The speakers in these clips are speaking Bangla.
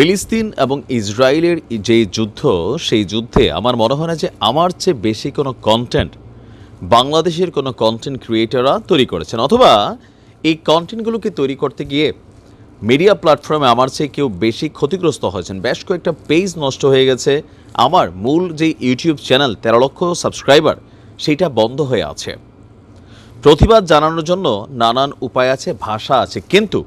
ফিলিস্তিন এবং ইসরায়েলের যে যুদ্ধ, সেই যুদ্ধে আমার মনে হয় না যে আমার চেয়ে বেশি কোনো কন্টেন্ট বাংলাদেশের কোনো কন্টেন্ট ক্রিয়েটাররা তৈরি করেছেন। অথবা এই কন্টেন্টগুলোকে তৈরি করতে গিয়ে মিডিয়া প্ল্যাটফর্মে আমার চেয়ে কেউ বেশি ক্ষতিগ্রস্ত হয়েছেন। বেশ কয়েকটা পেজ নষ্ট হয়ে গেছে। আমার মূল যে ইউটিউব চ্যানেল তেরো লক্ষ সাবস্ক্রাইবার সেইটা বন্ধ হয়ে আছে। প্রতিবাদ জানানোর জন্য নানান উপায় আছে, ভাষা আছে, কিন্তু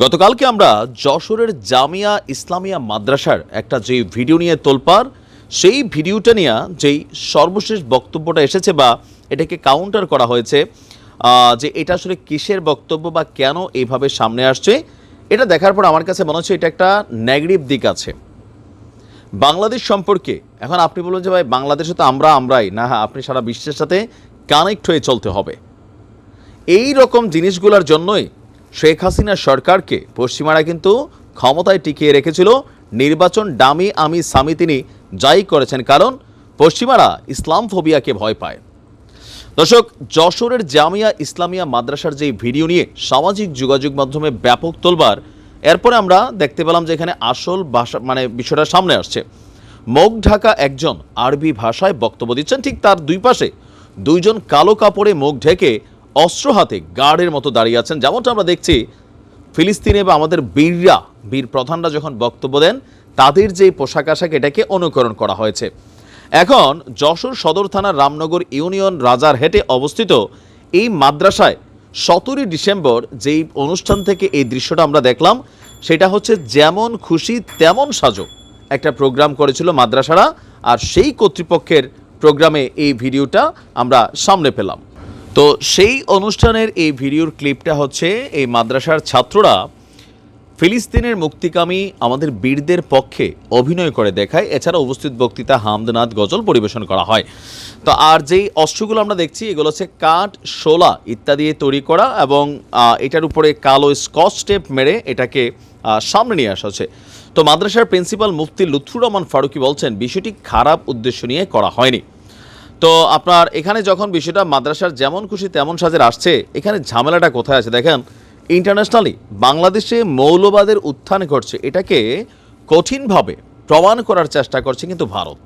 গতকালকে আমরা যশোরের জামিয়া ইসলামিয়া মাদ্রাসার একটা যে ভিডিও নিয়ে তোলপার সেই ভিডিওটা নিয়ে যেই সর্বশেষ বক্তব্যটা এসেছে বা এটাকে কাউন্টার করা হয়েছে যে এটা আসলে কিসের বক্তব্য বা কেন এইভাবে সামনে আসছে, এটা দেখার পর আমার কাছে মনে হচ্ছে এটা একটা নেগেটিভ দিক আছে। বাংলাদেশ সম্পর্কে, এখন আপনি বলুন যে ভাই বাংলাদেশে তো আমরা আমরাই, না হ্যাঁ আপনি সারা বিশ্বের সাথে কানেক্ট হয়ে চলতে হবে। এই রকম জিনিসগুলোর জন্যই শেখ হাসিনা সরকারকে পশ্চিমারা কিন্তু ক্ষমতায় টিকিয়ে রেখেছিল নির্বাচন ডামি আমি সামি তিনি যাই করেছেন, কারণ পশ্চিমারা ইসলাম ফোবিয়াকে ভয় পায়। দর্শক, যশোরের জামিয়া ইসলামিয়া মাদ্রাসার যে ভিডিও নিয়ে সামাজিক যোগাযোগ মাধ্যমে ব্যাপক তোলবার, এরপরে আমরা দেখতে পেলাম যে এখানে আসল ভাষা মানে বিষয়টা সামনে আসছে। মুখ ঢাকা একজন আরবি ভাষায় বক্তব্য দিচ্ছেন, ঠিক তার দুই পাশে দুইজন কালো কাপড়ে মুখ ঢেকে অস্ত্র হাতে গার্ডের মতো দাঁড়িয়ে আছেন। যেমনটা আমরা দেখছি, ফিলিস্তিনে বা আমাদের বীররা, বীর প্রধানরা যখন বক্তব্য দেন, তাদের যে পোশাক আশাক এটাকে অনুকরণ করা হয়েছে। এখন যশোর সদর থানার রামনগর ইউনিয়ন রাজার হেটে অবস্থিত এই মাদ্রাসায় সতেরোই ডিসেম্বর যেই অনুষ্ঠান থেকে এই দৃশ্যটা আমরা দেখলাম, সেটা হচ্ছে যেমন খুশি তেমন সাজো একটা প্রোগ্রাম করেছিল মাদ্রাসারা, আর সেই কর্তৃপক্ষের প্রোগ্রামে এই ভিডিওটা আমরা সামনে পেলাম। তো সেই অনুষ্ঠানের এই ভিডিওর ক্লিপটা হচ্ছে এই মাদ্রাসার ছাত্ররা ফিলিস্তিনের মুক্তিকামী আমাদের বীরদের পক্ষে অভিনয় করে দেখায়। এছাড়া উপস্থিত বক্তৃতা হামদনাথ গজল পরিবেশন করা হয়। তো আর যেই অস্ত্রগুলো আমরা দেখছি, এগুলো হচ্ছে কাঠ, শোলা ইত্যাদি তৈরি করা এবং এটার উপরে কালো স্কচ টেপ মেরে এটাকে সামনে নিয়ে আসা হচ্ছে। তো মাদ্রাসার প্রিন্সিপাল মুফতি লুৎফুর রহমান ফারুকি বলছেন, বিষয়টি খারাপ উদ্দেশ্য নিয়ে করা হয়নি। তো আপনার এখানে যখন বিষয়টা মাদ্রাসার যেমন খুশি তেমন সাজের আসছে, এখানে ঝামেলাটা কোথায় আছে দেখেন? ইন্টারন্যাশনালি বাংলাদেশে মৌলবাদের উত্থান ঘটছে। এটাকে কঠিনভাবে প্রমাণ করার চেষ্টা করছে কিন্তু ভারত।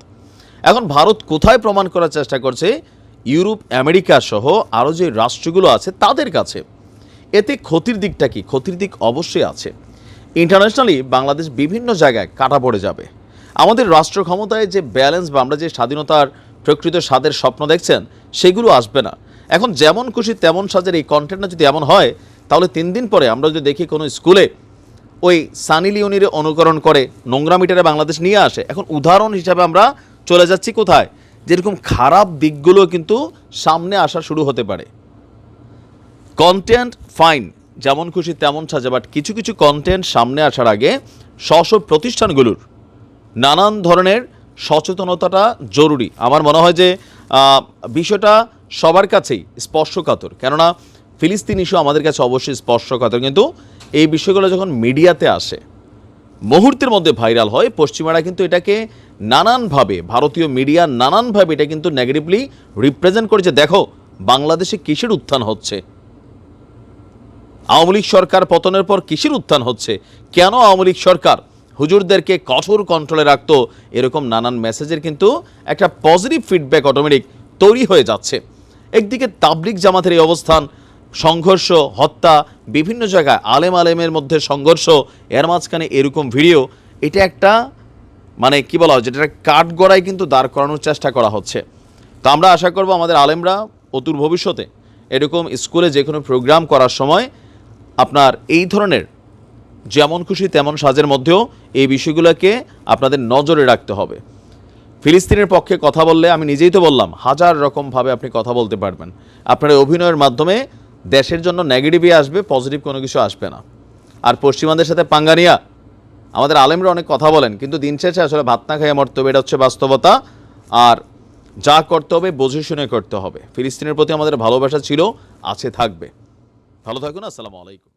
এখন ভারত কোথায় প্রমাণ করার চেষ্টা করছে? ইউরোপ, আমেরিকা সহ আরও যে রাষ্ট্রগুলো আছে তাদের কাছে। এতে ক্ষতির দিকটা কি? ক্ষতির দিক অবশ্যই আছে। ইন্টারন্যাশনালি বাংলাদেশ বিভিন্ন জায়গায় কাটা পড়ে যাবে। আমাদের রাষ্ট্র ক্ষমতায় যে ব্যালেন্স বা আমরা যে স্বাধীনতার প্রকৃত স্বাদের স্বপ্ন দেখছেন, সেগুলো আসবে না। এখন যেমন খুশি তেমন সাজের এই কন্টেন্টটা যদি এমন হয়, তাহলে তিন দিন পরে আমরা যদি দেখি কোনো স্কুলে ওই সানি লিওনির অনুকরণ করে নোংরা মিটারে বাংলাদেশ নিয়ে আসে, এখন উদাহরণ হিসাবে আমরা চলে যাচ্ছি কোথায়? যেরকম খারাপ দিকগুলো কিন্তু সামনে আসা শুরু হতে পারে। কন্টেন্ট ফাইন যেমন খুশি তেমন সাজে বাট কিছু কিছু কন্টেন্ট সামনে আসার আগে স্ব প্রতিষ্ঠানগুলোর নানান ধরনের সচেতনতাটা জরুরি। আমার মনে হয় যে বিষয়টা সবার কাছেই স্পর্শকাতর। কেননা, ফিলিস্তিন ইস্যু আমাদের কাছে অবশ্যই স্পর্শকাতর। কিন্তু এই বিষয়গুলো যখন মিডিয়াতে আসে, মুহূর্তের মধ্যে ভাইরাল হয়, পশ্চিমারা কিন্তু এটাকে নানানভাবে, ভারতীয় মিডিয়া নানানভাবে এটা কিন্তু নেগেটিভলি রিপ্রেজেন্ট করেছে। দেখো, বাংলাদেশে কিসের উত্থান হচ্ছে? আওয়ামী লীগ সরকার পতনের পর কিসের উত্থান হচ্ছে? কেন আওয়ামী লীগ সরকার হুজুরদেরকে কঠোর কন্ট্রোলে রাখতো, এরকম নানান মেসেজের কিন্তু একটা পজিটিভ ফিডব্যাক অটোমেটিক তৈরি হয়ে যাচ্ছে। একদিকে তাবলিক জামাতের এই অবস্থান, সংঘর্ষ, হত্যা, বিভিন্ন জায়গায় আলেম আলেমের মধ্যে সংঘর্ষ, এর মাঝখানে এরকম ভিডিও এটা একটা মানে কি বলা হয়, যেটা কাঠগড়ায় কিন্তু দাঁড় করানোর চেষ্টা করা হচ্ছে। তো আমরা আশা করব আমাদের আলেমরা অতুর ভবিষ্যতে এরকম স্কুলে যে কোনো প্রোগ্রাম করার সময় আপনার এই ধরনের যেমন খুশি, তেমন সাজের মধ্যেও এই বিষয়গুলোকে আপনাদের নজরে রাখতে হবে। ফিলিস্তিনের পক্ষে কথা বললে আমি নিজেই তো বললাম, হাজার রকমভাবে আপনি কথা বলতে পারবেন। আপনার অভিনয়ের মাধ্যমে দেশের জন্য নেগেটিভই আসবে, পজিটিভ কোনো কিছু আসবে না। আর পশ্চিমাদের সাথে পাঙ্গানিয়া, আমাদের আলেমরা অনেক কথা বলেন, কিন্তু দিন শেষে আসলে ভাত না খাইয়ে মরতে হবে, এটা হচ্ছে বাস্তবতা। আর যা করতে হবে, বুঝে শুনে করতে হবে। ফিলিস্তিনের প্রতি আমাদের ভালোবাসা ছিল, আছে থাকবে। ভালো থাকুন, আসসালামু আলাইকুম।